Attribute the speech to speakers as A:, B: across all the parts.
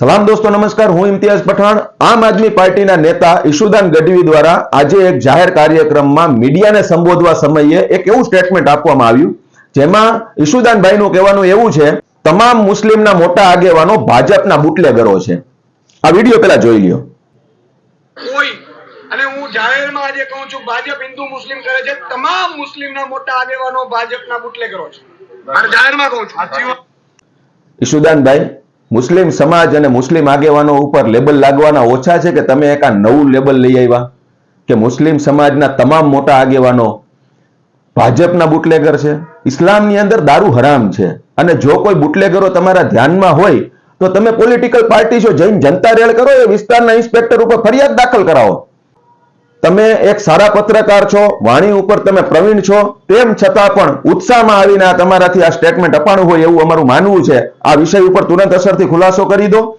A: સલામ દોસ્તો નમસ્કાર. હું ઇમ્તિયાઝ પઠાણ. આમ આદમી પાર્ટીના નેતા ઈશુદાન ગઢવી દ્વારા આજે એક જાહેર કાર્યક્રમમાં મીડિયાને સંબોધવા સમયે એક એવું સ્ટેટમેન્ટ આપવામાં આવ્યું જેમાં ઈશુદાનભાઈનું કહેવાનું એવું છે તમામ મુસ્લિમના મોટા આગેવાનો ભાજપના બુટલેગરો છે. આ વીડિયો પેલા જોઈ લ્યો.
B: કોઈ. અને હું જાહેરમાં આજે કહું છું ભાજપ હિન્દુ મુસ્લિમ કરે છે તમામ મુસ્લિમના મોટા આગેવાનો ભાજપના બુટલેગરો છે. જાહેરમાં કહું છું.
A: ઈશુદાનભાઈ મુસ્લિમ સમાજ અને મુસ્લિમ આગેવાનો ઉપર લેબલ લાગવાના ઓછા છે કે તમે એક આ નવું લેબલ લઈ આવ્યા? કે મુસ્લિમ સમાજના તમામ મોટા આગેવાનો ભાજપના બુટલેગર છે? ઇસ્લામની અંદર દારૂ હરામ છે. અને જો કોઈ બુટલેગરો તમારા ધ્યાનમાં હોય, તો તમે પોલિટિકલ પાર્ટી છો જઈને જનતા રેડ કરો, એ વિસ્તારના ઇન્સ્પેક્ટર ઉપર ફરિયાદ દાખલ કરાવો. તમે એક સારા પત્રકાર છો, વાણી ઉપર તમે પ્રવીણ છો, તેમ છતાં પણ ઉત્સાહમાં આવીને આ તમારાથી આ સ્ટેટમેન્ટ અપાણું હોય એવું અમારું માનવું છે. આ વિષય ઉપર તુરંત અસરથી ખુલાસો કરી દો.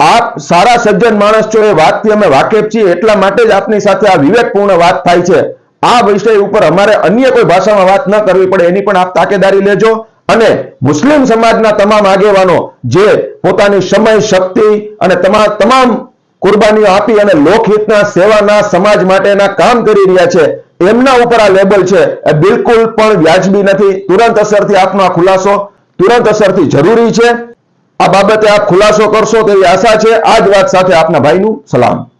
A: આપ સારા સજ્જન માણસ છો, એ વાતથી અમે વાકેફ છીએ, એટલા માટે જ આપની સાથે આ વિવેકપૂર્ણ વાત થાય છે. આ વિષય ઉપર અમારે અન્ય કોઈ ભાષામાં વાત ન કરવી પડે, એની પણ આપ તાકેદારી લેજો. અને મુસ્લિમ સમાજના તમામ આગેવાનો જે પોતાની સમય, શક્તિ અને તમા- તમામ કુરબાનીઓ આપી અને લોકહિતના સેવાના સમાજ માટેના કામ કરી રહ્યા છે. એમના ઉપર આ લેબલ છે. એ બિલકુલ પણ વ્યાજબી નથી. તુરંત અસરથી આપનો આ ખુલાસો, તુરંત અસરથી જરૂરી છે. આ બાબતે આપ ખુલાસો કરશો તેવી આશા છે. આ જ વાત સાથે આપના ભાઈનું સલામ.